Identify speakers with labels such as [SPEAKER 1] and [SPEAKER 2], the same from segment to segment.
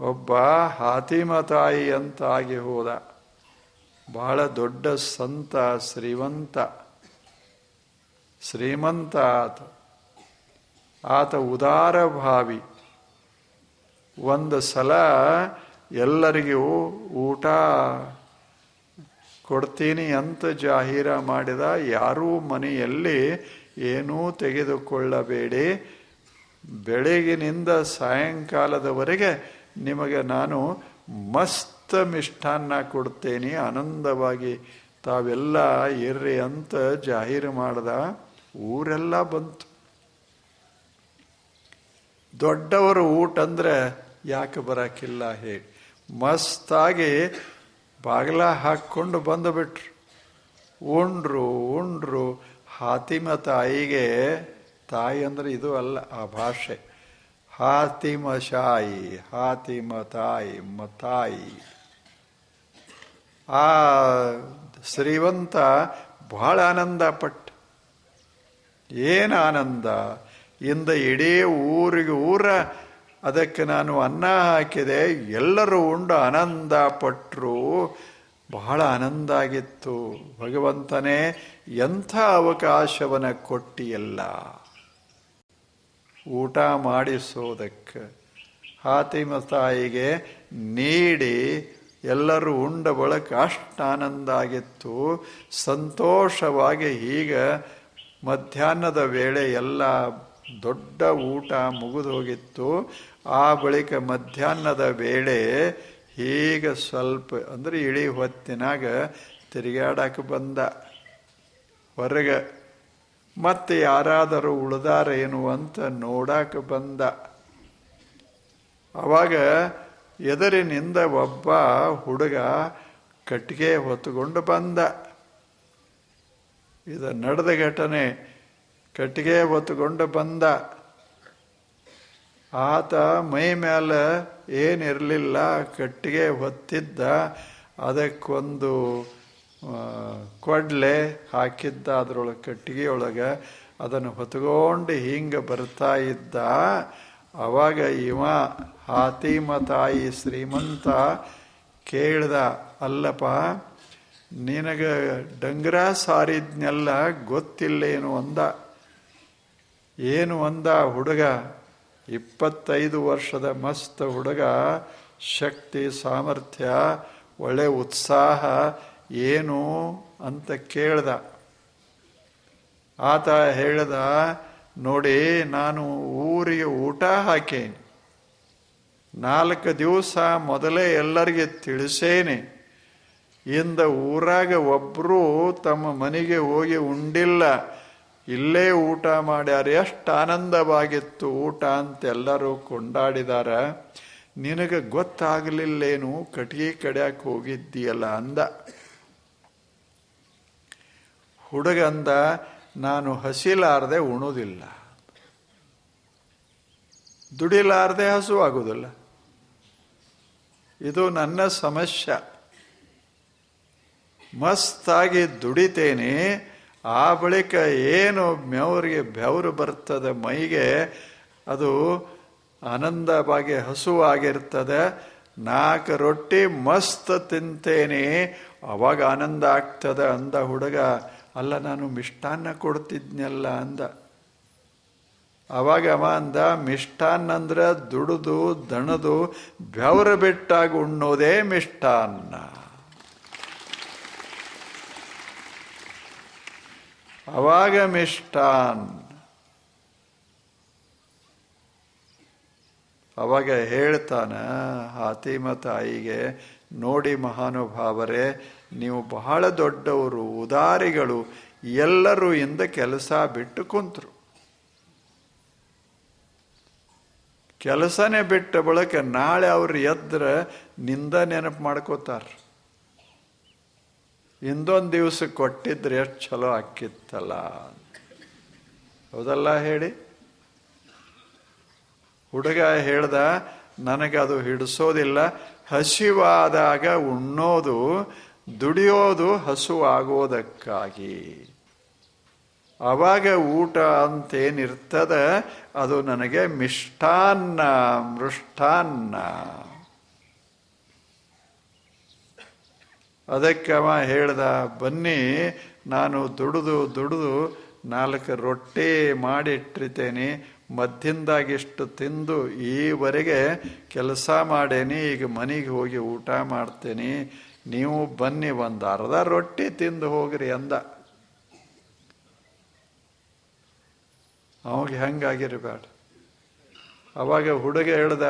[SPEAKER 1] ಒಬ್ಬ ಹಾತಿಮ ತಾಯಿ ಅಂತಾಗಿ ಹೋದ. ಬಹಳ ದೊಡ್ಡ ಸಂತ, ಶ್ರೀಮಂತ. ಶ್ರೀಮಂತ ಆತ. ಆತ ಉದಾರ ಭಾವಿ. ಒಂದು ಸಲ ಎಲ್ಲರಿಗೂ ಊಟ ಕೊಡ್ತೀನಿ ಅಂತ ಜಾಹೀರ ಮಾಡಿದ ಯಾರೂ ಮನೆಯಲ್ಲಿ ಏನೂ ತೆಗೆದುಕೊಳ್ಳಬೇಡಿ. ಬೆಳಗಿನಿಂದ ಸಾಯಂಕಾಲದವರೆಗೆ ನಿಮಗೆ ನಾನು ಮಸ್ತ್ ಮಿಷ್ಟಾನ್ನ ಕೊಡ್ತೇನೆ, ಆನಂದವಾಗಿ. ತಾವೆಲ್ಲ ಇರ್ರಿ ಅಂತ ಜಾಹೀರು ಮಾಡ್ದ ಊರೆಲ್ಲ ಬಂತು. ದೊಡ್ಡವರು ಊಟ ಅಂದ್ರೆ ಯಾಕೆ ಬರಕಿಲ್ಲ ಹೇಳಿ. ಮಸ್ತಾಗಿ ಬಾಗಿಲ ಹಾಕ್ಕೊಂಡು ಬಂದುಬಿಟ್ರು ಉಂಡ್ರು ಉಂಡ್ರು. ಹಾತಿಮ ತಾಯಿಗೆ ತಾಯಿ ಅಂದ್ರೆ ಇದು ಅಲ್ಲ, ಆ ಭಾಷೆ. ಹಾತಿಮ ಶಾಯಿ ಹಾತಿಮ ತಾಯಿ ಮತಾಯಿ. ಆ ಶ್ರೀವಂತ ಬಹಳ ಆನಂದ ಪಟ್ಟ ಏನು ಆನಂದ? ಇಂದ ಇಡೀ ಊರಿಗೆ ಊರ ಅದಕ್ಕೆ ನಾನು ಅನ್ನ ಹಾಕಿದೆ. ಎಲ್ಲರೂ ಉಂಡು ಆನಂದ ಪಟ್ಟರು ಬಹಳ ಆನಂದ ಆಗಿತ್ತು. ಭಗವಂತನೇ ಎಂಥ ಅವಕಾಶವನ್ನು ಕೊಟ್ಟಿಯಲ್ಲ. ಊಟ ಮಾಡಿಸೋದಕ್ಕೆ. ಹಾತಿಮ ತಾಯಿಗೆ ನೀಡಿ ಎಲ್ಲರೂ ಉಂಡ ಬಳಕ ಅಷ್ಟು ಆನಂದ ಆಗಿತ್ತು ಸಂತೋಷವಾಗಿ ಈಗ ಮಧ್ಯಾಹ್ನದ ವೇಳೆ ಎಲ್ಲ ದೊಡ್ಡ ಊಟ ಮುಗಿದು ಹೋಗಿತ್ತು ಆ ಬಳಿಕ ಮಧ್ಯಾಹ್ನದ ವೇಳೆ ಹೀಗೆ ಸ್ವಲ್ಪ, ಅಂದರೆ ಇಳಿ ಹೊತ್ತಿನಾಗ ತಿರುಗಾಡಕ್ಕೆ ಬಂದ. ಹೊರಗೆ ಮತ್ತೆ ಯಾರಾದರೂ ಉಳಿದಾರೇನು ಅಂತ ನೋಡಕ್ಕೆ ಬಂದ. ಅವಾಗ ಎದುರಿನಿಂದ ಒಬ್ಬ ಹುಡುಗ ಕಟ್ಟಿಗೆ ಹೊತ್ತುಕೊಂಡು ಬಂದ. ಇದು ನಡೆದ ಘಟನೆ. ಕಟ್ಟಿಗೆ ಹೊತ್ತುಕೊಂಡು ಬಂದ. ಆತ ಮೈ ಮೇಲೆ ಏನಿರಲಿಲ್ಲ, ಕಟ್ಟಿಗೆ ಹೊತ್ತಿದ್ದ. ಅದಕ್ಕೊಂದು ಕೊಡ್ಲೆ ಹಾಕಿದ್ದ ಅದರೊಳಗೆ ಕಟ್ಟಿಗೆಯೊಳಗೆ ಅದನ್ನು ಹೊತ್ಕೊಂಡು ಹಿಂಗೆ ಬರ್ತಾ ಇದ್ದ, ಅವಾಗ ಇವ ಹಾತಿಮ ತಾಯಿ ಶ್ರೀಮಂತ ಕೇಳ್ದ, ಅಲ್ಲಪ್ಪ, ನಿನಗೆ ಡಂಗ್ರ ಸಾರಿದ್ನೆಲ್ಲ ಗೊತ್ತಿಲ್ಲೇನು ಅಂದ. ಏನು ಅಂದ ಹುಡುಗ? ಇಪ್ಪತ್ತೈದು ವರ್ಷದ ಮಸ್ತ್ ಹುಡುಗ, ಶಕ್ತಿ, ಸಾಮರ್ಥ್ಯ, ಒಳ್ಳೆ ಉತ್ಸಾಹ ಏನು ಅಂತ ಕೇಳ್ದ. ಆತ ಹೇಳ್ದ, ನೋಡಿ, ನಾನು ಊರಿಗೆ ಊಟ ಹಾಕೇನಿ. ನಾಲ್ಕು ದಿವಸ ಮೊದಲೇ ಎಲ್ಲರಿಗೆ ತಿಳಿಸೇನೆ. ಇಂದ ಊರಾಗ ಒಬ್ಬರು ತಮ್ಮ ಮನೆಗೆ ಹೋಗಿ ಉಂಡಿಲ್ಲ. ಇಲ್ಲೇ ಊಟ ಮಾಡ್ಯಾರ, ಎಷ್ಟು ಆನಂದವಾಗಿತ್ತು ಊಟ ಅಂತ ಎಲ್ಲರೂ ಕೊಂಡಾಡಿದಾರ. ನಿನಗೆ ಗೊತ್ತಾಗಲಿಲ್ಲೇನು ಕಟ್ಟಿಗೆ ಕಡ್ಯಾಕೆ ಹೋಗಿದ್ದೀಯಲ್ಲ ಅಂದ. ಹುಡುಗಂದ ನಾನು ಹಸಿಲಾರದೆ ಉಣುವುದಿಲ್ಲ ದುಡಿಲಾರದೆ ಹಸು ಆಗುವುದಿಲ್ಲ ಇದು ನನ್ನ ಸಮಸ್ಯೆ. ಮಸ್ತಾಗಿ ದುಡಿತೇನೆ. ಆ ಬಳಿಕ ಏನು ಮೆವ್ರಿಗೆ ಬೆವರು ಬರ್ತದೆ ಮೈಗೆ, ಅದು ಆನಂದವಾಗಿ ಹಸುವಾಗಿರ್ತದೆ. ನಾಲ್ಕು ರೊಟ್ಟಿ ಮಸ್ತ್ ತಿಂತೇನೆ. ಅವಾಗ ಆನಂದ ಆಗ್ತದೆ ಅಂದ ಹುಡುಗ. ಅಲ್ಲ, ನಾನು ಮಿಷ್ಟಾನ್ನ ಕೊಡ್ತಿದ್ನಲ್ಲ ಅಂದ. ಅವಾಗ ಅವ ಅಂದ ಮಿಷ್ಟಾನ್ನ ಅಂದ್ರೆ ದುಡಿದು, ದಣದು ಬೆವರ ಬೆಟ್ಟಾಗಿ ಉಣ್ಣೋದೇ ಮಿಷ್ಟಾನ್ನ. ಅವಾಗ ಮಿಷ್ಟಾನ್. ಅವಾಗ ಹೇಳ್ತಾನ ಹಾತಿಮ ತಾಯಿಗೆ ನೋಡಿ ಮಹಾನುಭಾವರೇ ನೀವು ಬಹಳ ದೊಡ್ಡವರು, ಉದಾರಿಗಳು, ಎಲ್ಲರೂ ಇಂದ ಕೆಲಸ ಬಿಟ್ಟು ಕುಂತರು. ಕೆಲಸನೇ ಬಿಟ್ಟ ಬಳಕೆ ನಾಳೆ ಅವ್ರು ಎದ್ರ ನಿಂದ ನೆನಪು ಮಾಡ್ಕೋತಾರ. ಇಂದೊಂದು ದಿವಸ ಕೊಟ್ಟಿದ್ರೆ ಎಷ್ಟು ಚಲೋ ಆಕ್ಕಿತ್ತಲ್ಲ ಹೌದಲ್ಲ ಹೇಳಿ? ಹುಡುಗ ಹೇಳ್ದ, ನನಗದು ಹಿಡಿಸೋದಿಲ್ಲ, ಹಸಿವಾದಾಗ ಉಣ್ಣೋದು ದುಡಿಯೋದು ಹಸುವಾಗೋದಕ್ಕಾಗಿ ಅವಾಗ ಊಟ ಅಂತೇನಿರ್ತದ, ಅದು ನನಗೆ ಮಿಷ್ಟಾನ್ನ, ಮೃಷ್ಟಾನ್ನ. ಅದಕ್ಕವ ಹೇಳ್ದ, ಬನ್ನಿ, ನಾನು ದುಡಿದು ದುಡಿದು ನಾಲ್ಕು ರೊಟ್ಟಿ ಮಾಡಿಟ್ಟಿರ್ತೇನೆ ಮಧ್ಯದಾಗಿಷ್ಟು ತಿಂದು ಈವರೆಗೆ ಕೆಲಸ ಮಾಡೇನಿ, ಈಗ ಮನೆಗೆ ಹೋಗಿ ಊಟ ಮಾಡ್ತೇನೆ ನೀವು ಬನ್ನಿ ಒಂದು ಅರ್ಧ ರೊಟ್ಟಿ ತಿಂದು ಹೋಗ್ರಿ ಅಂದ. ಅವಾಗ ಹೆಂಗಾಗಿರಬೇಡ. ಅವಾಗ ಹುಡುಗ ಹೇಳ್ದ,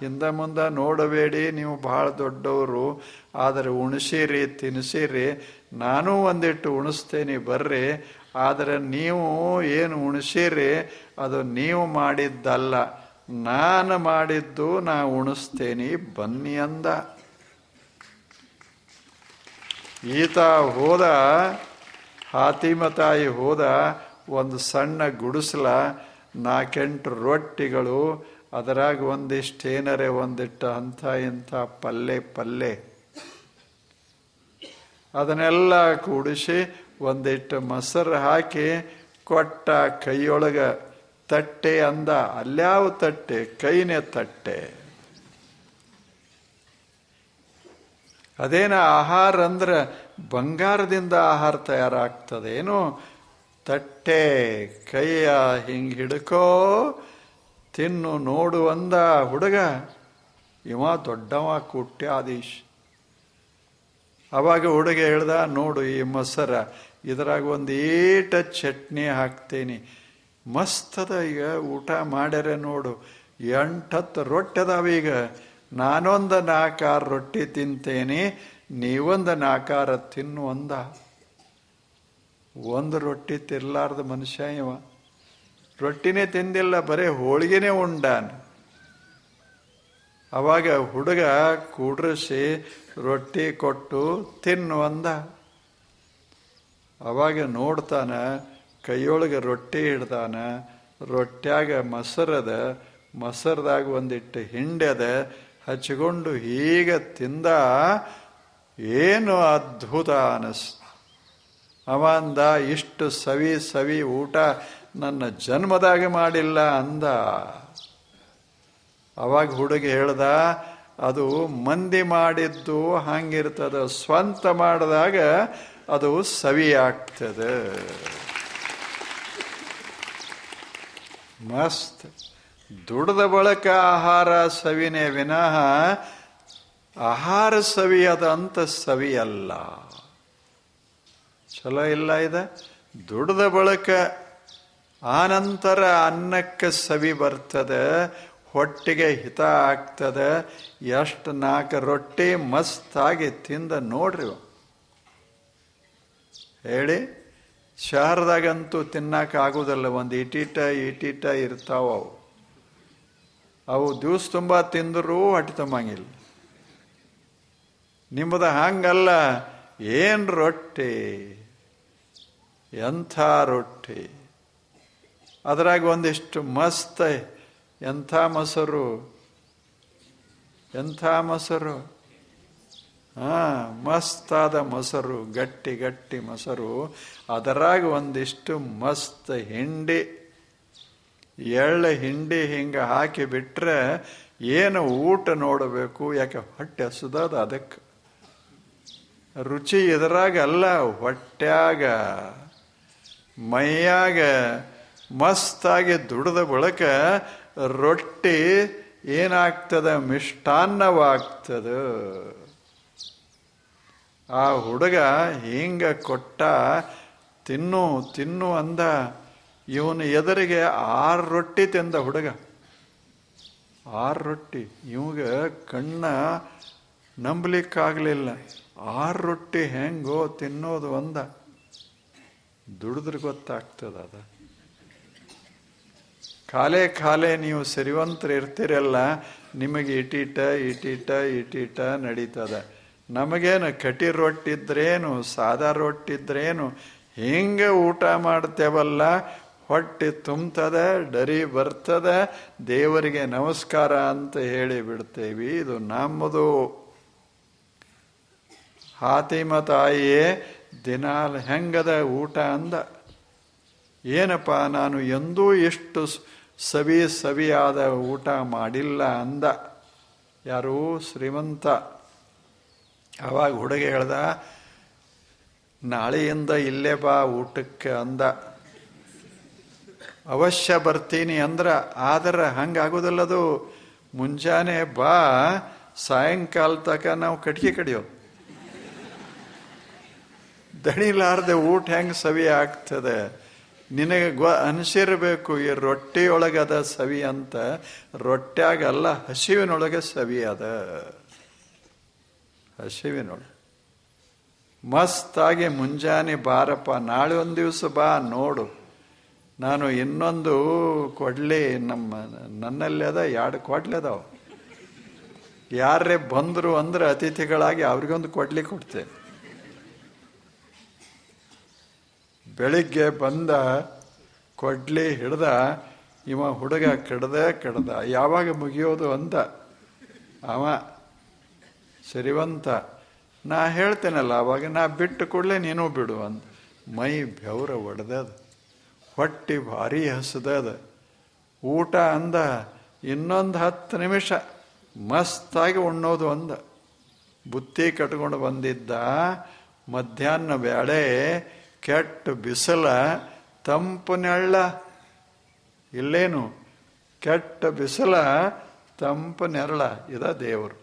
[SPEAKER 1] ಹಿಂದ ಮುಂದೆ ನೋಡಬೇಡಿ, ನೀವು ಬಹಳ ದೊಡ್ಡವರು, ಆದರೆ ಉಣಿಸಿರಿ ತಿನ್ನಿಸಿರಿ ನಾನು ಒಂದಿಟ್ಟು ಉಣಿಸ್ತೇನೆ, ಬರ್ರಿ, ಆದರೆ ನೀವು ಏನು ಉಣಿಸಿರಿ, ಅದು ನೀವು ಮಾಡಿದ್ದಲ್ಲ. ನಾನು ಮಾಡಿದ್ದು ನಾ ಉಣಿಸ್ತೇನೆ, ಬನ್ನಿ ಅಂದ. ಈತ ಹೋದ ಹಾತಿಮ ತಾಯಿ ಹೋದ, ಒಂದು ಸಣ್ಣ ಗುಡಿಸಲ ನಾಲ್ಕೆಂಟು ರೊಟ್ಟಿಗಳು, ಅದರಾಗ ಒಂದಿಷ್ಟು ಏನರೆ ಒಂದಿಟ್ಟು ಅಂಥ ಇಂಥ ಪಲ್ಲೆ ಪಲ್ಲೆ. ಅದನ್ನೆಲ್ಲ ಕೂಡಿಸಿ ಒಂದಿಟ್ಟು ಮೊಸರು ಹಾಕಿ ಕೊಟ್ಟ ಕೈಯೊಳಗ ತಟ್ಟೆ ಅಂದ. ಅಲ್ಯಾವ ತಟ್ಟೆ? ಕೈನೇ ತಟ್ಟೆ. ಅದೇನ ಆಹಾರ ಅಂದ್ರೆ ಬಂಗಾರದಿಂದ ಆಹಾರ ತಯಾರಾಗ್ತದೇನು? ತಟ್ಟೆ, ಕೈಯ ಹಿಂಗೆ ಹಿಡ್ಕೋ, ತಿನ್ನು, ನೋಡು ಅಂದ ಹುಡುಗ. ಇವ ದೊಡ್ಡವ ಕುಟ್ಯಾದೀಶ್. ಅವಾಗ ಹುಡುಗ ಹೇಳ್ದ, ನೋಡು ಈ ಮೊಸರ, ಇದ್ರಾಗ ಒಂದು ಏಟ ಚಟ್ನಿ ಹಾಕ್ತೇನೆ. ಮಸ್ತದ ಈಗ ಊಟ ಮಾಡ್ಯಾರ ನೋಡು. ಎಂಟತ್ತು ರೊಟ್ಟಿ ಅದಾವ ಈಗ. ನಾನೊಂದು ನಾಲ್ಕಾರು ರೊಟ್ಟಿ ತಿಂತೇನೆ, ನೀವೊಂದು ನಾಕಾರ ತಿನ್ನು ಅಂದ. ಒಂದು ರೊಟ್ಟಿ ತಿರ್ಲಾರ್ದ ಮನುಷ್ಯ ಇವ. ರೊಟ್ಟಿನೇ ತಿಂದಿಲ್ಲ, ಬರೇ ಹೋಳಿಗೆನೇ ಉಂಡಾನ. ಅವಾಗ ಹುಡುಗ ಕೂಡ್ರಿಸಿ ರೊಟ್ಟಿ ಕೊಟ್ಟು ತಿನ್ನು ಅಂದ. ಅವಾಗ ನೋಡ್ತಾನ, ಕೈಯೊಳಗೆ ರೊಟ್ಟಿ ಹಿಡ್ದಾನ ರೊಟ್ಟಿಯಾಗ ಮೊಸರದ, ಮೊಸರದಾಗ ಒಂದಿಟ್ಟು ಹಿಂಡ್ಯದ ಹಚ್ಕೊಂಡು ಹೀಗೆ ತಿಂದ ಏನು ಅದ್ಭುತ ಅನಸ್ ಅವ ಅಂದ ಇಷ್ಟು ಸವಿ ಸವಿ ಊಟ ನನ್ನ ಜನ್ಮದಾಗ ಮಾಡಿಲ್ಲ ಅಂದ. ಅವಾಗ ಹುಡುಗಿ ಹೇಳ್ದ, ಅದು ಮಂದಿ ಮಾಡಿದ್ದು ಹಂಗಿರ್ತದ, ಸ್ವಂತ ಮಾಡಿದಾಗ ಅದು ಸವಿ ಆಗ್ತದೆ. ಮಸ್ತ್. ದುಡ್ದ ಬಳಕ ಆಹಾರ ಸವಿನೇ ವಿನಃ ಆಹಾರ ಸವಿ ಅಂತ ಸವಿಯಲ್ಲ. ಚಲೋ ಇಲ್ಲ ಇದೆ? ದುಡ್ದ ಬಳಕ ಆನಂತರ ಅನ್ನಕ್ಕೆ ಸವಿ ಬರ್ತದೆ, ಹೊಟ್ಟೆಗೆ ಹಿತ ಆಗ್ತದೆ, ಎಷ್ಟು ನಾಲ್ಕು ರೊಟ್ಟಿ ಮಸ್ತಾಗಿ ತಿಂದ ನೋಡ್ರಿ ಹೇಳಿ? ಶಹರದಾಗಂತೂ ತಿನ್ನಕ್ಕೆ ಆಗೋದಲ್ಲ, ಒಂದು ಇಟೀಟ ಇಟೀಟ ಇರ್ತಾವ ಅವು. ಅವು ದಿವಸ ತುಂಬ ತಿಂದರೂ ಹೊಟ್ಟೆ ತುಂಬಂಗಿಲ್ಲ. ನಿಮ್ಮದು ಹಂಗಲ್ಲ, ಏನು ರೊಟ್ಟಿ? ಎಂಥ ರೊಟ್ಟಿ? ಅದರಾಗ ಒಂದಿಷ್ಟು ಮಸ್ತ್, ಎಂಥ ಮೊಸರು? ಎಂಥ ಮೊಸರು? ಹಾಂ, ಮಸ್ತಾದ ಮೊಸರು, ಗಟ್ಟಿ ಗಟ್ಟಿ ಮೊಸರು. ಅದರಾಗ ಒಂದಿಷ್ಟು ಮಸ್ತ್ ಹಿಂಡಿ. ಎಳ್ಳ ಹಿಂಡಿ ಹಿಂಗೆ ಹಾಕಿ ಬಿಟ್ರೆ ಏನು ಊಟ ನೋಡಬೇಕು? ಯಾಕೆ ಹೊಟ್ಟೆ ಹಸುದದ ಅದಕ್ಕೆ? ರುಚಿ ಇದರಾಗ ಅಲ್ಲ ಹೊಟ್ಟ್ಯಾಗ ಮೈಯಾಗ, ಮಸ್ತಾಗಿ ದುಡ್ದ ಬಳಕ ರೊಟ್ಟಿ ಏನಾಗ್ತದ? ಮಿಷ್ಟಾನ್ನವಾಗ್ತದ. ಆ ಹುಡುಗ ಹಿಂಗ ಕೊಟ್ಟ, ತಿನ್ನು ತಿನ್ನು ಅಂದ. ಇವನು ಎದುರಿಗೆ ಆರು ರೊಟ್ಟಿ ತಿಂದ ಹುಡುಗ. ಆರು ರೊಟ್ಟಿ. ಇವಾಗ ಕಣ್ಣ ನಂಬಲಿಕ್ಕಾಗಲಿಲ್ಲ. ಆರು ರೊಟ್ಟಿ ಹೆಂಗೋ ತಿನ್ನೋದು ಒಂದ. ದುಡಿದ್ರೆ ಗೊತ್ತಾಗ್ತದ ಅದ. ಕಾಲೇ ಕಾಲೇ ನೀವು ಸರಿವಂತರು ಇರ್ತೀರಲ್ಲ, ನಿಮಗೆ ಇಟೀಟ ಇಟೀಟ ಇಟೀಟ ನಡೀತದ. ನಮಗೇನು ಕಟಿ ರೊಟ್ಟಿದ್ರೇನು, ಸಾದಾ ರೊಟ್ಟಿದ್ರೇನು, ಹೆಂಗೆ ಊಟ ಮಾಡ್ತೇವಲ್ಲ ಹೊಟ್ಟೆ ತುಂಬ್ತದೆ, ಡರಿ ಬರ್ತದೆ, ದೇವರಿಗೆ ನಮಸ್ಕಾರ ಅಂತ ಹೇಳಿ ಬಿಡ್ತೇವಿ. ಇದು ನಮ್ಮದು. ಹಾತಿಮ ತಾಯಿಯೇ, ದಿನಾಲ್ ಹೆಂಗದ ಊಟ ಅಂದ? ಏನಪ್ಪ ನಾನು ಎಂದೂ ಎಷ್ಟು ಸವಿ ಸವಿಯಾದ ಊಟ ಮಾಡಿಲ್ಲ ಅಂದ. ಯಾರು? ಶ್ರೀಮಂತ. ಅವಾಗ ಹುಡುಗ ಹೇಳ್ದ, ನಾಳೆಯಿಂದ ಇಲ್ಲೇ ಬಾ ಊಟಕ್ಕೆ ಅಂದ. ಅವಶ್ಯ ಬರ್ತೀನಿ ಅಂದ್ರೆ ಆದ್ರೆ ಹಂಗಾಗೋದಲ್ಲದು. ಮುಂಜಾನೆ ಬಾ, ಸಾಯಂಕಾಲ ತನಕ ನಾವು ಕಟ್ಗೆ ಕಡಿಯೋದು ದಣಿಲಾರ್ದೆ ಊಟ ಹೆಂಗೆ ಸವಿ ಆಗ್ತದೆ? ನಿನಗೆ ಗೊ ಅನಿಸಿರ್ಬೇಕು, ಈ ರೊಟ್ಟಿಯೊಳಗದ ಸವಿ ಅಂತ. ರೊಟ್ಟ್ಯಾಗಲ್ಲ ಹಸಿವಿನೊಳಗೆ ಸವಿ ಅದ. ಹಸಿವಿನೊಳಗೆ. ಮಸ್ತಾಗಿ ಮುಂಜಾನೆ ಬಾರಪ್ಪ, ನಾಳೆ ಒಂದು ದಿವಸ ಬಾ, ನೋಡು. ನಾನು ಇನ್ನೊಂದು ಕೊಡ್ಲಿ ನಮ್ಮ, ನನ್ನಲ್ಲಿ ಅದ, ಎರಡು ಕೊಡ್ಲಿ ಅದಾವ. ಯಾರೇ ಬಂದರು ಅಂದ್ರೆ ಅತಿಥಿಗಳಾಗಿ ಅವ್ರಿಗೊಂದು ಕೊಡ್ಲಿ ಕೊಡ್ತೇನೆ. ಬೆಳಿಗ್ಗೆ ಬಂದ ಕೊಡ್ಲಿ ಹಿಡ್ದ, ಇವ ಹುಡುಗ ಕಡ್ದ ಕಡ್ದ. ಯಾವಾಗ ಮುಗಿಯೋದು ಅಂತ, ಅವ ಸರಿವಂತ, ನಾ ಹೇಳ್ತೇನಲ್ಲ, ಅವಾಗ ನಾ ಬಿಟ್ಟು ಕೂಡಲೇ ನೀನು ಬಿಡು ಅಂತ ಮೈ ಬೆವರ ಒಡೆದದ. ಹೊಟ್ಟಿ ಭಾರಿ ಹಸಿದದ ಊಟ ಅಂದ ಇನ್ನೊಂದು ಹತ್ತು ನಿಮಿಷ ಮಸ್ತಾಗಿ ಉಣ್ಣೋದು ಅಂದ. ಬುತ್ತಿ ಕಟ್ಕೊಂಡು ಬಂದಿದ್ದ ಮಧ್ಯಾಹ್ನ ಬೇಳೆ ಕೆಟ್ಟ ಬಿಸಿಲ ತಂಪು ನೆಳ್ಳ. ಇಲ್ಲೇನು? ಕೆಟ್ಟ ಬಿಸಿಲ ತಂಪು ನೆರಳ ಇದ ದೇವರು.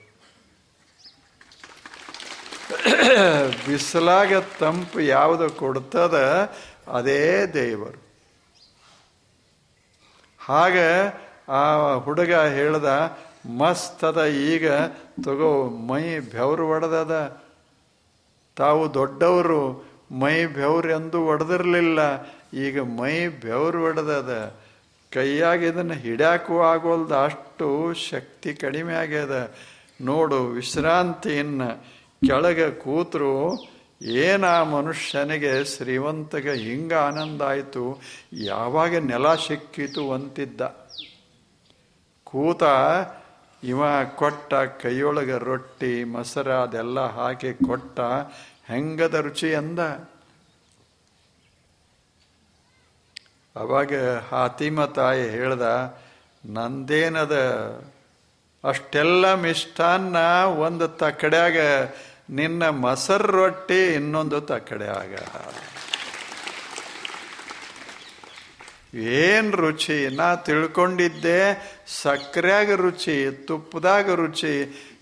[SPEAKER 1] ಬಿಸಿಲಾಗ ತಂಪು ಯಾವುದು ಕೊಡ್ತದ? ಅದೇ ದೇವರು. ಹಾಗ ಆ ಹುಡುಗ ಹೇಳ್ದ ಮಸ್ತ್ ಅದ ಈಗ ತಗೋ, ಮೈ ಬೆವರು ಒಡೆದದ. ತಾವು ದೊಡ್ಡವರು, ಮೈ ಬೆವ್ರು ಎಂದು ಒಡೆದಿರಲಿಲ್ಲ, ಈಗ ಮೈ ಬೆವರು ಒಡೆದದ. ಕೈಯಾಗಿ ಇದನ್ನು ಹಿಡ್ಯಾಕೂ ಆಗೋಲ್ದ ಅಷ್ಟು ಶಕ್ತಿ ಕಡಿಮೆ ಆಗ್ಯದ. ನೋಡು ವಿಶ್ರಾಂತಿಯನ್ನು ಕೆಳಗೆ ಕೂತರು ಏನ ಮನುಷ್ಯನಿಗೆ ಶ್ರೀಮಂತಗೆ ಹಿಂಗ ಆನಂದ ಆಯಿತು, ಯಾವಾಗ ನೆಲ ಸಿಕ್ಕಿತು ಅಂತಿದ್ದ. ಕೂತ ಇವ ಕೊಟ್ಟ ಕೈಯೊಳಗೆ ರೊಟ್ಟಿ, ಮೊಸರ ಅದೆಲ್ಲ ಹಾಕಿ ಕೊಟ್ಟ, ಹೆಂಗದ ರುಚಿ ಅಂದ. ಅವಾಗ ಹಾತಿಮ ತಾಯಿ ಹೇಳ್ದ, ನಂದೇನದ, ಅಷ್ಟೆಲ್ಲ ಮಿಷ್ಟಾನ್ನ ಒಂದು ತಕ್ಕಡ್ಯಾಗ ನಿನ್ನ ಮೊಸರು ರೊಟ್ಟಿ ಇನ್ನೊಂದು ತಕ್ಕಡೆ ಆಗ. ಏನ್ ರುಚಿ? ನಾ ತಿಳ್ಕೊಂಡಿದ್ದೆ ಸಕ್ಕರೆಯಾಗ ರುಚಿ, ತುಪ್ಪದಾಗ ರುಚಿ,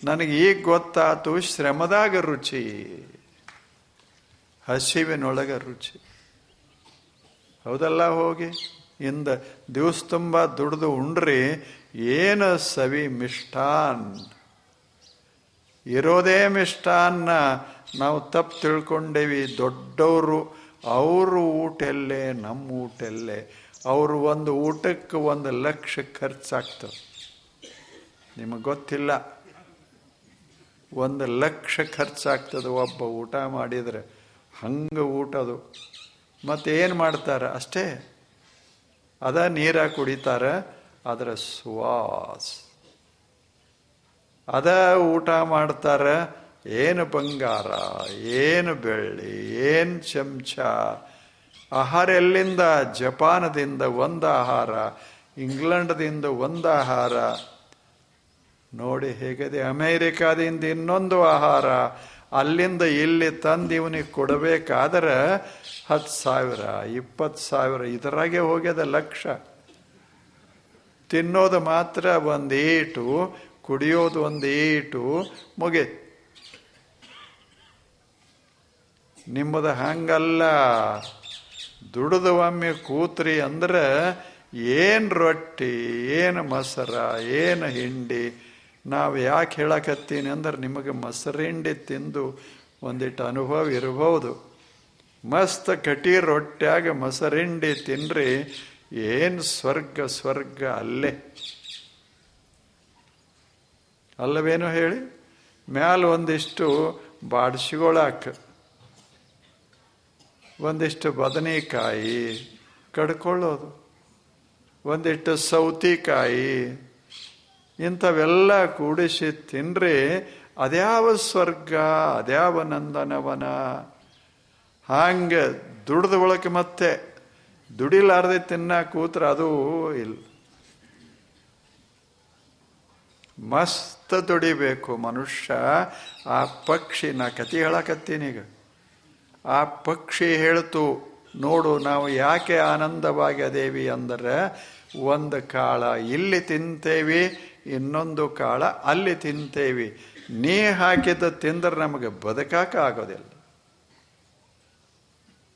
[SPEAKER 1] ನನಗೆ ಈಗ ಗೊತ್ತಾತು, ಶ್ರಮದಾಗ ರುಚಿ, ಹಸಿವಿನೊಳಗ ರುಚಿ. ಹೌದಲ್ಲ ಹೋಗಿ? ಇಂದ ದಿವಸ ತುಂಬ ದುಡಿದು ಉಂಡ್ರಿ, ಏನು ಸವಿ ಮಿಷ್ಟಾನ್ ಇರೋದೇ ಮಿಷ್ಟಾನ್ನ ನಾವು ತಪ್ಪು ತಿಳ್ಕೊಂಡೇವಿ, ದೊಡ್ಡವರು, ಅವರು ಊಟೆಲ್ಲೇ ನಮ್ಮ ಊಟೆಲ್ಲೇ. ಅವರು ಒಂದು ಊಟಕ್ಕೆ ಒಂದು ಲಕ್ಷ ಖರ್ಚಾಗ್ತದೆ ನಿಮಗೆ ಗೊತ್ತಿಲ್ಲ? ಒಂದು ಲಕ್ಷ ಖರ್ಚಾಗ್ತದೆ ಒಬ್ಬ ಊಟ ಮಾಡಿದರೆ. ಹಂಗೆ ಊಟದು. ಏನು ಮಾಡ್ತಾರೆ? ಅಷ್ಟೇ. ಅದ ನೀರ ಕುಡಿತಾರೆ. ಅದರ ಸುವಾಸ. ಅದ ಊಟ ಮಾಡ್ತಾರೆ, ಏನು ಬಂಗಾರ, ಏನು ಬೆಳ್ಳಿ, ಏನು ಚಮಚ, ಆಹಾರ ಎಲ್ಲಿಂದ? ಜಪಾನದಿಂದ ಒಂದು ಆಹಾರ, ಇಂಗ್ಲೆಂಡ್ದಿಂದ ಒಂದು ಆಹಾರ. ನೋಡಿ ಹೇಗಿದೆ, ಅಮೇರಿಕಾದಿಂದ ಇನ್ನೊಂದು ಆಹಾರ. ಅಲ್ಲಿಂದ ಇಲ್ಲಿ ತಂದು ಇವನಿಗೆ ಕೊಡಬೇಕಾದ್ರೆ ಹತ್ತು ಸಾವಿರ ಇಪ್ಪತ್ತು ಸಾವಿರ, ಇದರಾಗೆ ಹೋಗ್ಯದ ಲಕ್ಷ. ತಿನ್ನೋದು ಮಾತ್ರ ಒಂದು ಏಟು ಕುಡಿಯೋದು ಒಂದೇಟು ಮುಗೆ. ನಿಮ್ಮದು ಹಂಗಲ್ಲ. ದುಡಿದು ಒಮ್ಮೆ ಕೂತ್ರಿ ಅಂದ್ರೆ ಏನು ರೊಟ್ಟಿ, ಏನು ಮೊಸರ, ಏನು ಹಿಂಡಿ. ನಾವು ಯಾಕೆ ಹೇಳಕತ್ತೀನಿ ಅಂದ್ರೆ ನಿಮಗೆ ಮೊಸರಿಂಡಿ ತಿಂದು ಒಂದಿಟ್ಟು ಅನುಭವ ಇರಬಹುದು ಮಸ್ತ್ ಕಟಿ ರೊಟ್ಟ್ಯಾಗ ಮೊಸರಿಂಡಿ ತಿನ್ರಿ. ಏನು ಸ್ವರ್ಗ ಸ್ವರ್ಗ ಅಲ್ಲೇ. ಅಲ್ಲವೇನು ಹೇಳಿ? ಮ್ಯಾಲ ಒಂದಿಷ್ಟು ಬಾಡ್ಸಿಗೊಳಾಕ. ಒಂದಿಷ್ಟು ಬದನೆಕಾಯಿ ಕಡ್ಕೊಳ್ಳೋದು. ಒಂದಿಷ್ಟು ಸೌತಿಕಾಯಿ. ಇಂಥವೆಲ್ಲ ಕೂಡಿಸಿ ತಿನ್ರಿ ಅದ್ಯಾವ ಸ್ವರ್ಗ, ಅದ್ಯಾವ ನಂದನವನ? ಹಂಗೆ ದುಡ್ದ ಒಳಕ್ಕೆ ಮತ್ತೆ ದುಡಿಲಾರ್ದೆ ತಿನ್ನ ಕೂತ್ರ ಅದು ಇಲ್ಲ. ಮಸ್ತ್ ಮಸ್ತ್ ದುಡಿಬೇಕು ಮನುಷ್ಯ, ಆ ಪಕ್ಷಿ ನಾ ಕತಿ ಈಗ. ಆ ಪಕ್ಷಿ ಹೇಳ್ತು, ನೋಡು, ನಾವು ಯಾಕೆ ಆನಂದವಾಗಿ ಅದೇವಿ ಅಂದರೆ, ಒಂದು ಕಾಳ ಇಲ್ಲಿ ತಿಂತೇವಿ, ಇನ್ನೊಂದು ಕಾಳ ಅಲ್ಲಿ ತಿಂತೇವಿ. ನೀ ಹಾಕಿದ ತಿಂದ್ರೆ ನಮಗೆ ಬದುಕಾಕ ಆಗೋದಿಲ್ಲ.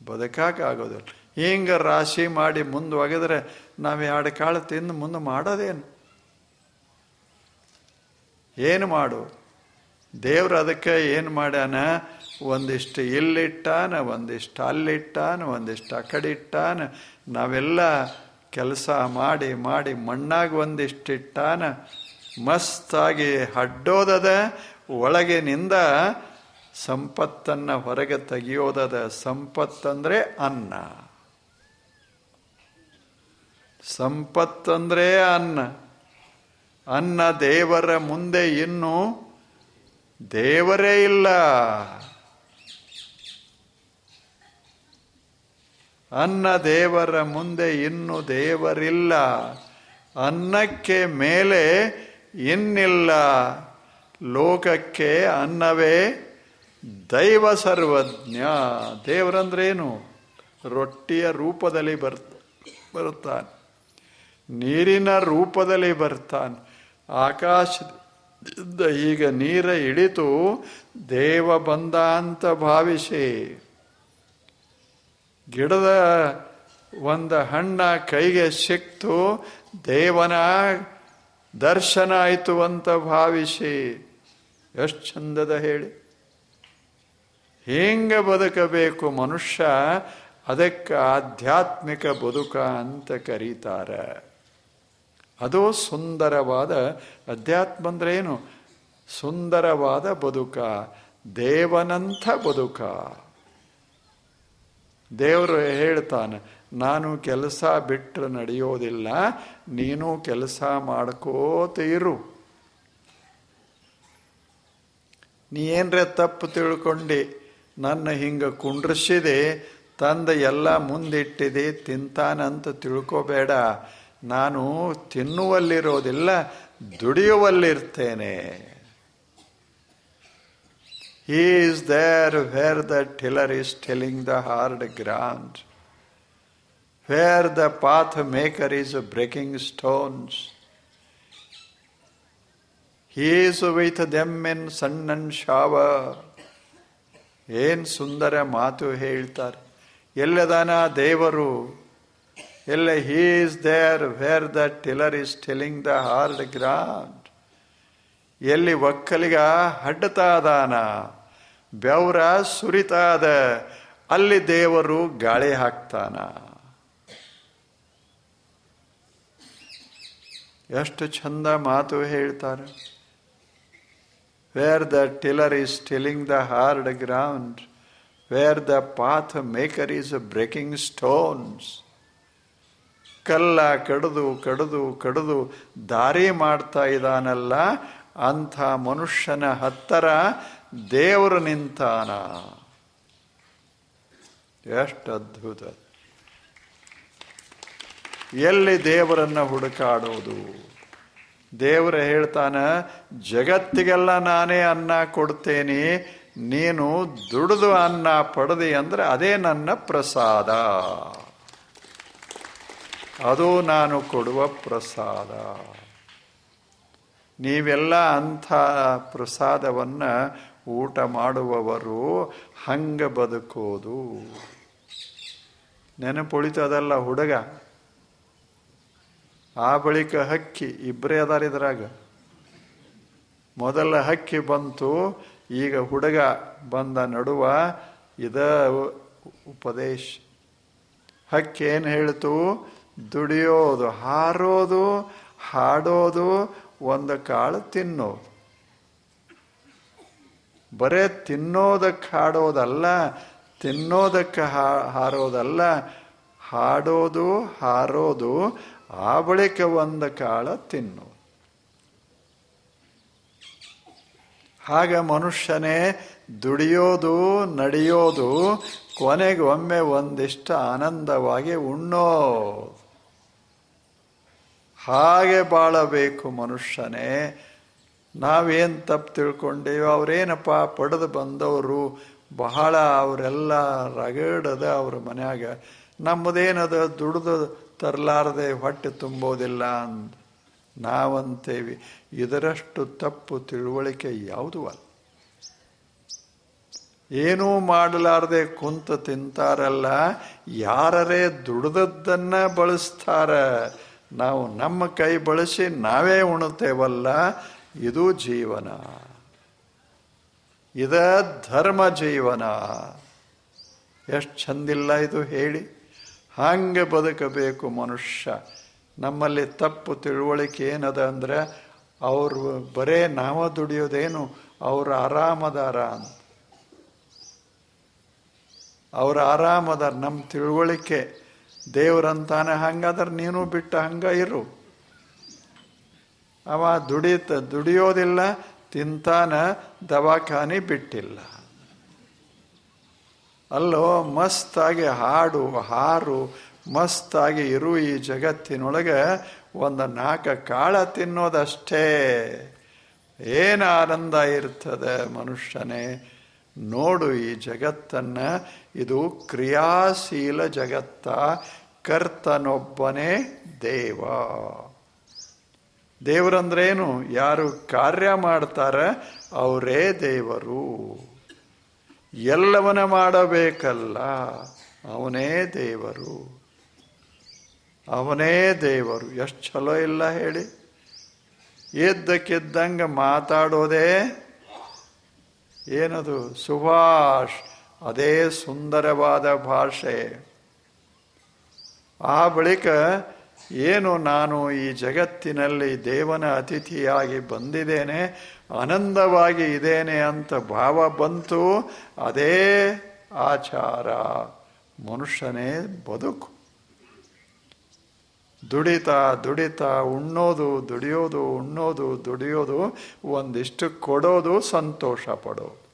[SPEAKER 1] ಬದುಕಾಕ ಆಗೋದಿಲ್ಲ. ಹಿಂಗೆ ರಾಶಿ ಮಾಡಿ ಮುಂದೆ ಒಗೆದ್ರೆ ನಾವು ಎರಡು ಕಾಳು ತಿಂದು ಮುಂದೆ ಮಾಡೋದೇನು? ಏನು ಮಾಡು? ದೇವ್ರು ಅದಕ್ಕೆ ಏನು ಮಾಡ್ಯಾನ? ಒಂದಿಷ್ಟು ಇಲ್ಲಿಟ್ಟಾನ, ಒಂದಿಷ್ಟು ಅಲ್ಲಿಟ್ಟಾನ, ಒಂದಿಷ್ಟು ಆ ಕಡೆ ಇಟ್ಟಾನ ನಾವೆಲ್ಲ ಕೆಲಸ ಮಾಡಿ ಮಾಡಿ ಮಣ್ಣಾಗ ಒಂದಿಷ್ಟು ಇಟ್ಟಾನ ಮಸ್ತಾಗಿ ಹಡ್ಡೋದದ ಒಳಗಿನಿಂದ ಸಂಪತ್ತನ್ನು ಹೊರಗೆ ತೆಗೆಯೋದದ. ಸಂಪತ್ತಂದರೆ ಅನ್ನ. ಸಂಪತ್ತಂದ್ರೆ ಅನ್ನ. ಅನ್ನ ದೇವರ ಮುಂದೆ ಇನ್ನು ದೇವರೇ ಇಲ್ಲ. ಅನ್ನ ದೇವರ ಮುಂದೆ ಇನ್ನು ದೇವರಿಲ್ಲ. ಅನ್ನಕ್ಕೆ ಮೇಲೆ ಇನ್ನಿಲ್ಲ. ಲೋಕಕ್ಕೆ ಅನ್ನವೇ ದೈವ ಸರ್ವಜ್ಞ. ದೇವರಂದ್ರೇನು? ರೊಟ್ಟಿಯ ರೂಪದಲ್ಲಿ ಬರ್ತ ಬರುತ್ತಾನೆ. ನೀರಿನ ರೂಪದಲ್ಲಿ ಬರ್ತಾನೆ. ಆಕಾಶದಿಂದ ಈಗ ನೀರ ಇಳಿತು, ದೇವ ಬಂದ ಅಂತ ಭಾವಿಸಿ. ಗಿಡದ ಒಂದು ಹಣ್ಣ ಕೈಗೆ ಸಿಕ್ತು, ದೇವನ ದರ್ಶನ ಆಯಿತು ಅಂತ ಭಾವಿಸಿ. ಎಷ್ಟು ಚಂದದ ಹೇಳಿ. ಹೇಗೆ ಬದುಕಬೇಕು ಮನುಷ್ಯ, ಅದಕ್ಕೆ ಆಧ್ಯಾತ್ಮಿಕ ಬದುಕ ಅಂತ ಕರೀತಾರೆ. ಅದು ಸುಂದರವಾದ ಅಧ್ಯಾತ್ಮ ಅಂದರೆ ಏನು? ಸುಂದರವಾದ ಬದುಕ, ದೇವನಂಥ ಬದುಕ. ದೇವರು ಹೇಳ್ತಾನೆ, ನಾನು ಕೆಲಸ ಬಿಟ್ಟರೆ ನಡೆಯೋದಿಲ್ಲ, ನೀನು ಕೆಲಸ ಮಾಡ್ಕೋತ ಇರು. ನೀ ಏನ್ರೆ ತಪ್ಪು ತಿಳ್ಕೊಂಡು, ನನ್ನ ಹಿಂಗೆ ಕುಂಡ್ರಿಸಿದೆ, ತಂದ ಎಲ್ಲ ಮುಂದಿಟ್ಟಿದೆ, ತಿಂತಾನಂತ ತಿಳ್ಕೋಬೇಡ. ನಾನು ತಿನ್ನುವಲ್ಲಿರೋದಿಲ್ಲ ದುಡಿಯುವಲ್ಲಿರ್ತೇನೆ is there where the tiller is tilling the hard ground, where the path maker is breaking stones. He is with them in sun and shower. ಏನ್ ಸುಂದರ ಮಾತು ಹೇಳ್ತಾರೆ ಎಲ್ಲದಾನ ದೇವರು ಎಲ್ಲ he is there where the tiller is tilling the hard ground ಎಲ್ಲಿ ಒಕ್ಕಲಿಗ ಅಡ್ಡತಾದಾನ ಬೆವರ ಸುರಿತಾದ ಅಲ್ಲಿ ದೇವರು ಗಾಳಿ ಹಾಕ್ತಾನ. ಎಷ್ಟು ಚಂದ ಮಾತು ಹೇಳ್ತಾರೆ. Where the tiller is tilling the hard ground where the path maker is breaking stones ಕಲ್ಲ ಕಡಿದು ಕಡಿದು ಕಡಿದು ದಾರಿ ಮಾಡ್ತಾ ಇದ್ದಾನಲ್ಲ ಅಂಥ ಮನುಷ್ಯನ ಹತ್ತರ ದೇವರು ನಿಂತಾನ. ಎಷ್ಟು ಅದ್ಭುತ. ಎಲ್ಲಿ ದೇವರನ್ನು ಹುಡುಕಾಡೋದು? ದೇವರ ಹೇಳ್ತಾನ, ಜಗತ್ತಿಗೆಲ್ಲ ನಾನೇ ಅನ್ನ ಕೊಡ್ತೇನೆ, ನೀನು ದುಡಿದು ಅನ್ನ ಪಡೆದಿ ಅಂದ್ರೆ ಅದೇ ನನ್ನ ಪ್ರಸಾದ. ಅದು ನಾನು ಕೊಡುವ ಪ್ರಸಾದ. ನೀವೆಲ್ಲ ಅಂಥ ಪ್ರಸಾದವನ್ನು ಊಟ ಮಾಡುವವರು ಹಂಗೆ ಬದುಕೋದು. ನೆನಪುಳಿತದಲ್ಲ ಹುಡುಗ. ಆ ಬಳಿಕ ಹಕ್ಕಿ ಇಬ್ಬರೇ ಅದಾರ ಇದ್ರಾಗ. ಮೊದಲ ಹಕ್ಕಿ ಬಂತು, ಈಗ ಹುಡುಗ ಬಂದ ನಡುವ ಇದ ಉಪದೇಶ ಹಕ್ಕಿ ಏನು ಹೇಳ್ತು? ದುಡಿಯೋದು, ಹಾರೋದು, ಹಾಡೋದು, ಒಂದು ಕಾಳು ತಿನ್ನೋದು. ಬರೇ ತಿನ್ನೋದಕ್ಕೆ ಹಾಡೋದಲ್ಲ, ತಿನ್ನೋದಕ್ಕೆ ಹಾರೋದಲ್ಲ, ಹಾಡೋದು, ಹಾರೋದು, ಆ ಬಳಿಕ ಒಂದು ಕಾಳ ತಿನ್ನು ಆಗ ಮನುಷ್ಯನೇ ದುಡಿಯೋದು, ನಡೆಯೋದು, ಕೊನೆಗೆ ಒಮ್ಮೆ ಒಂದಿಷ್ಟು ಆನಂದವಾಗಿ ಉಣ್ಣೋ ಹಾಗೆ ಬಾಳಬೇಕು ಮನುಷ್ಯನೇ. ನಾವೇನು ತಪ್ಪು ತಿಳ್ಕೊಂಡೇವೋ, ಅವ್ರೇನಪ್ಪ ಪಡೆದು ಬಂದವರು, ಬಹಳ ಅವರೆಲ್ಲ ರಗಡದ ಅವ್ರ ಮನ್ಯಾಗ. ನಮ್ಮದೇನದ ದುಡ್ದು ತರಲಾರದೆ ಹೊಟ್ಟೆ ತುಂಬೋದಿಲ್ಲ ಅಂದ್ ನಾವಂತೇವಿ. ಇದರಷ್ಟು ತಪ್ಪು ತಿಳುವಳಿಕೆ ಯಾವುದೂ ಅಲ್ಲ. ಏನೂ ಮಾಡಲಾರದೆ ಕುಂತ ತಿಂತಾರಲ್ಲ, ಯಾರರೇ ದುಡ್ದದ್ದನ್ನ ಬಳಸ್ತಾರ ನಾವು ನಮ್ಮ ಕೈ ಬಳಸಿ ನಾವೇ ಉಣುತ್ತೇವಲ್ಲ, ಇದು ಜೀವನ. ಇದ ಧರ್ಮ ಜೀವನ. ಎಷ್ಟು ಚಂದಿಲ್ಲ ಇದು ಹೇಳಿ. ಹಾಗೆ ಬದುಕಬೇಕು ಮನುಷ್ಯ. ನಮ್ಮಲ್ಲಿ ತಪ್ಪು ತಿಳುವಳಿಕೆ ಏನದ ಅಂದರೆ, ಅವರು ಬರೇ ನಾವ ದುಡಿಯೋದೇನು, ಅವರು ಆರಾಮದಾರ ಅಂತ. ಅವರು ಆರಾಮದಾರ ನಮ್ಮ ತಿಳುವಳಿಕೆ. ದೇವ್ರಂತಾನೆ ಹಂಗಾದ್ರೆ ನೀನು ಬಿಟ್ಟ ಹಂಗ ಇರು. ಅವ ದುಡಿತ, ದುಡಿಯೋದಿಲ್ಲ, ತಿಂತಾನ, ದವಾಖಾನೆ ಬಿಟ್ಟಿಲ್ಲ. ಅಲ್ಲೋ, ಮಸ್ತಾಗಿ ಹಾಡು, ಹಾರು, ಮಸ್ತಾಗಿ ಇರು ಈ ಜಗತ್ತಿನೊಳಗೆ, ಒಂದು ನಾಲ್ಕು ಕಾಳ ತಿನ್ನೋದಷ್ಟೇ. ಏನು ಆನಂದ ಇರ್ತದೆ ಮನುಷ್ಯನೇ? ನೋಡು ಈ ಜಗತ್ತನ್ನು, ಇದು ಕ್ರಿಯಾಶೀಲ ಜಗತ್ತ? ಕರ್ತನೊಬ್ಬನೇ ದೇವ. ದೇವರಂದ್ರೇನು? ಯಾರು ಕಾರ್ಯ ಮಾಡ್ತಾರ ಅವರೇ ದೇವರು. ಎಲ್ಲವನ್ನ ಮಾಡಬೇಕಲ್ಲ, ಅವನೇ ದೇವರು. ಅವನೇ ದೇವರು. ಎಷ್ಟು ಚಲೋ ಇಲ್ಲ ಹೇಳಿ. ಎದ್ದಕ್ಕಿದ್ದಂಗೆ ಮಾತಾಡೋದೇ ಏನದು? ಸುಭಾಷ್. ಅದೇ ಸುಂದರವಾದ ಭಾಷೆ. ಆ ಬಳಿಕ ಏನು ನಾನು ಈ ಜಗತ್ತಿನಲ್ಲಿ ದೇವನ ಅತಿಥಿಯಾಗಿ ಬಂದಿದ್ದೇನೆ, ಆನಂದವಾಗಿ ಇದ್ದೇನೆ ಅಂತ ಭಾವ ಬಂತು, ಅದೇ ಆಚಾರ. ಮನುಷ್ಯನೇ ಬದುಕು. ದುಡಿತಾ ದುಡಿತಾ ಉಣ್ಣೋದು, ದುಡಿಯೋದು ಉಣ್ಣೋದು, ದುಡಿಯೋದು, ಒಂದಿಷ್ಟು ಕೊಡೋದು, ಸಂತೋಷ ಪಡೋದು.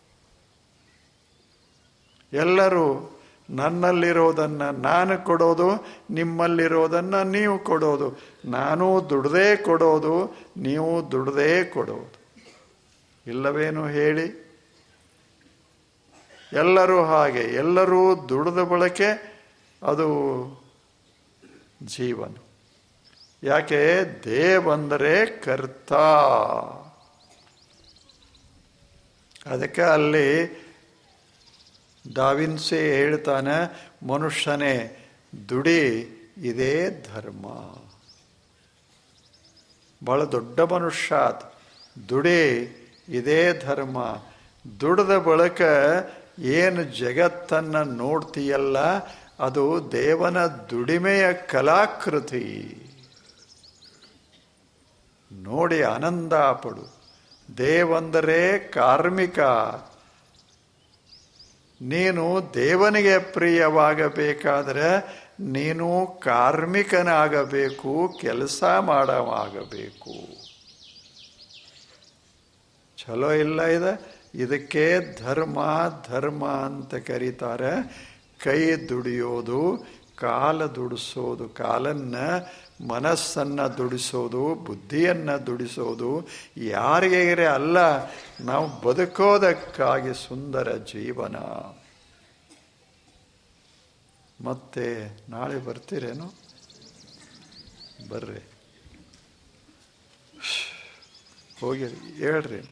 [SPEAKER 1] ಎಲ್ಲರೂ ನನ್ನಲ್ಲಿರೋದನ್ನ ನಾನು ಕೊಡೋದು ನಿಮ್ಮಲ್ಲಿರೋದನ್ನು ನೀವು ಕೊಡೋದು. ನಾನು ದುಡ್ದೇ ಕೊಡೋದು, ನೀವು ದುಡ್ದೇ ಕೊಡೋದು. ಇಲ್ಲವೇನು ಹೇಳಿ? ಎಲ್ಲರೂ ಹಾಗೆ, ಎಲ್ಲರೂ ದುಡಿದ ಬಳಕೆ ಅದು ಜೀವನ. ಯಾಕೆ? ದೇವಂದರೆ ಕರ್ತ. ಅದಕ್ಕೆ ಅಲ್ಲಿ ದಾವಿನ್ಸೆ ಹೇಳ್ತಾನೆ, ಮನುಷ್ಯನೇ, ದುಡಿ, ಇದೇ ಧರ್ಮ. ಬಹಳ ದೊಡ್ಡ ಮನುಷ್ಯ ದುಡಿ, ಇದೇ ಧರ್ಮ. ದುಡಿದ ಬಳಕ ಏನು ಜಗತ್ತನ್ನು ನೋಡ್ತೀಯಲ್ಲ, ಅದು ದೇವನ ದುಡಿಮೆಯ ಕಲಾಕೃತಿ. ನೋಡಿ ಆನಂದ ಪಡು. ದೇವಂದರೆ ಕಾರ್ಮಿಕ. ನೀನು ದೇವನಿಗೆ ಪ್ರಿಯವಾಗಬೇಕಾದರೆ ನೀನು ಕಾರ್ಮಿಕನಾಗಬೇಕು, ಕೆಲಸ ಮಾಡವಾಗಬೇಕು. ಚಲೋ ಇಲ್ಲ ಇದೆ? ಇದಕ್ಕೆ ಧರ್ಮ ಧರ್ಮ ಅಂತ ಕರೀತಾರೆ. ಕೈ ದುಡಿಯೋದು, ಕಾಲ ದುಡಿಸೋದು, ಕಾಲನ್ನ ಮನಸ್ಸನ್ನ ದುಡಿಸೋದು, ಬುದ್ಧಿಯನ್ನು ದುಡಿಸೋದು ಯಾರಿಗೆ ಅಲ್ಲ, ನಾವು ಬದುಕೋದಕ್ಕಾಗಿ ಸುಂದರ ಜೀವನ. ಮತ್ತೆ ನಾಳೆ ಬರ್ತೀರೇನು? ಬರ್ರಿ. ಹೋಗಿ ಹೇಳ್ರಿ.